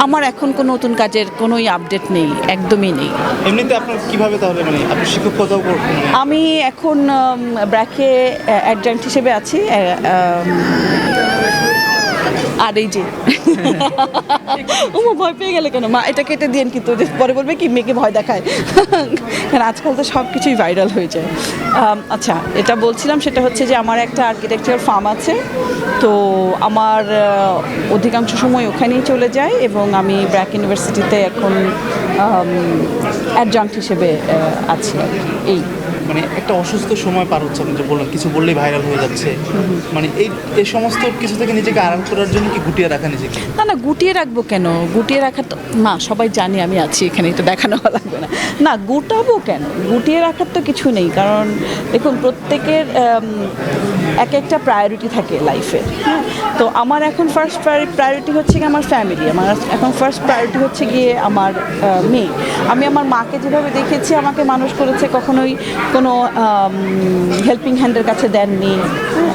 আমার এখন কোনো নতুন কাজের কোনোই আপডেট নেই একদমই নেই। এমনিতে আপনার কীভাবে তাহলে মানে আপনি শিক্ষকতাও কর- মানে আমি এখন ব্র্যাকে অ্যাডজান্ট হিসেবে আছি আর এই যে। ও ভয় পেয়ে গেলে কেন? মা এটা কেটে দিয়েন কিন্তু পরে বলবে কি মেয়েকে ভয় দেখায়। কারণ আজকাল তো সব কিছুই ভাইরাল হয়ে যায়। আচ্ছা এটা বলছিলাম সেটা হচ্ছে যে আমার একটা আর্কিটেকচার ফার্ম আছে। তো আমার অধিকাংশ সময় ওখানেই চলে যায় এবং আমি ব্র্যাক ইউনিভার্সিটিতে এখন অ্যাডজান্ট হিসেবে আছি এই। মানে একটা অসুস্থ সময় পার হচ্ছে আপনি যে বললেন কিছু বললেই ভাইরাল হয়ে যাচ্ছে। মানে এই এই সমস্ত কিছু থেকে নিজেকে আড়াল করার জন্য কি গুটিয়ে রাখা নিজেকে? না না, গুটিয়ে রাখব কেন? গুটিয়ে রাখার তো না, সবাই জানে আমি আছি এখানে, এটা দেখানো লাগবে না। না, গুটাবো কেন? গুটিয়ে রাখার তো কিছু নেই, কারণ দেখুন, প্রত্যেকের এক একটা প্রায়োরিটি থাকে লাইফে হ্যাঁ? তো আমার এখন ফার্স্ট প্রায়োরিটি হচ্ছে গিয়ে আমার ফ্যামিলি আমার এখন ফার্স্ট প্রায়োরিটি হচ্ছে গিয়ে আমার মেয়ে। আমি আমার মাকে যেভাবে দেখেছি, আমাকে মানুষ করেছে কখনোই কোনো হেল্পিং হ্যান্ডের কাছে দেননি হ্যাঁ?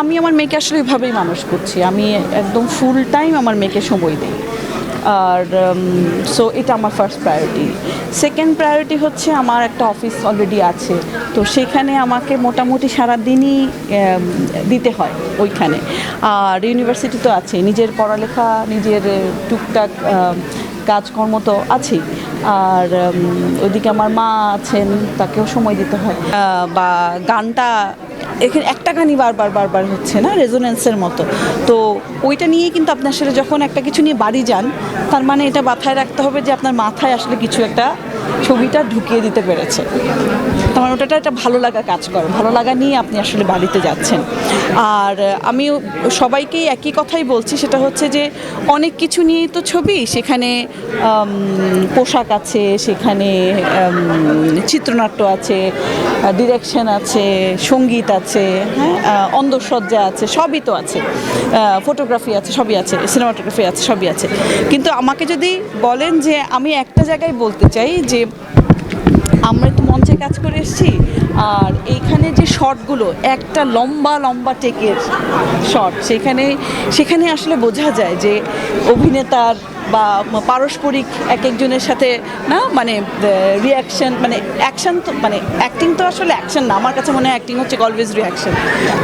আমি আমার মেয়েকে আসলে ওইভাবেই মানুষ করছি। আমি একদম ফুল টাইম আমার মেয়েকে সময় দিই। আর সো এটা আমার ফার্স্ট প্রায়োরিটি সেকেন্ড প্রায়োরিটি হচ্ছে আমার একটা অফিস অলরেডি আছে। তো সেখানে আমাকে মোটামুটি সারাদিনই দিতে হয় ওইখানে। আর ইউনিভার্সিটি তো আছে নিজের পড়ালেখা, নিজের টুকটাক কাজকর্ম তো আছেই। আর ওইদিকে আমার মা আছেন, তাকেও সময় দিতে হয়। বা গানটা এখানে একটা গানই বারবার বারবার হচ্ছে না? রেজোনেন্সের মতো। তো ওইটা নিয়ে কিন্তু আপনার সাথে যখন একটা কিছু নিয়ে বাড়ি যান, তার মানে এটা মাথায় রাখতে হবে যে আপনার মাথায় আসলে কিছু একটা ছবিটা ঢুকিয়ে দিতে পেরেছে। তোমার ওটাটা একটা ভালো লাগা কাজ করে। ভালো লাগা নিয়ে আপনি আসলে বাড়িতে যাচ্ছেন। আর আমি সবাইকেই একই কথাই বলছি সেটা হচ্ছে যে অনেক কিছু নিয়েই তো ছবি সেখানে পোশাক আছে সেখানে চিত্রনাট্য আছে ডিরেকশন আছে সংগীত আছে হ্যাঁ আহ, অন্দরসজ্জা আছে সবই তো আছে। ফটোগ্রাফি আছে সবই আছে সিনেমাটোগ্রাফি আছে সবই আছে। কিন্তু আমাকে যদি বলেন যে আমি একটা জায়গায় বলতে চাই যে আমরা তো মঞ্চে কাজ করে এসেছি। আর এইখানে যে শর্টগুলো একটা লম্বা লম্বা টেকের শর্ট সেখানে সেখানে আসলে বোঝা যায় যে অভিনেতার বা পারস্পরিক এক একজনের সাথে না মানে রিয়াকশন মানে অ্যাকশন তো মানে অ্যাক্টিং তো আসলে অ্যাকশন না। আমার কাছে মনে হয় অ্যাক্টিং হচ্ছে অলওয়েজ রিয়াকশন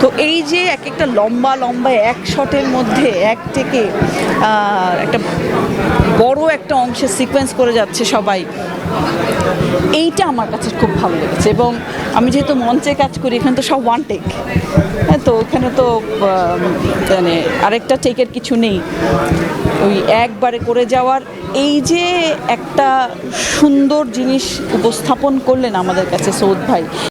তো এই যে এক একটা লম্বা লম্বা এক শটের মধ্যে এক থেকে একটা বড় একটা অংশের সিকোয়েন্স করে যাচ্ছে সবাই। এইটা আমার কাছে খুব ভালো লেগেছে এবং আমি যেহেতু মঞ্চে কাজ করি, এখানে তো সব ওয়ান টেক হ্যাঁ তো ওখানে তো মানে আরেকটা টেকের কিছু নেই। ওই একবারে করে যাওয়ার, এই যে একটা সুন্দর জিনিস উপস্থাপন করলেন আমাদের কাছে সৌদ ভাই।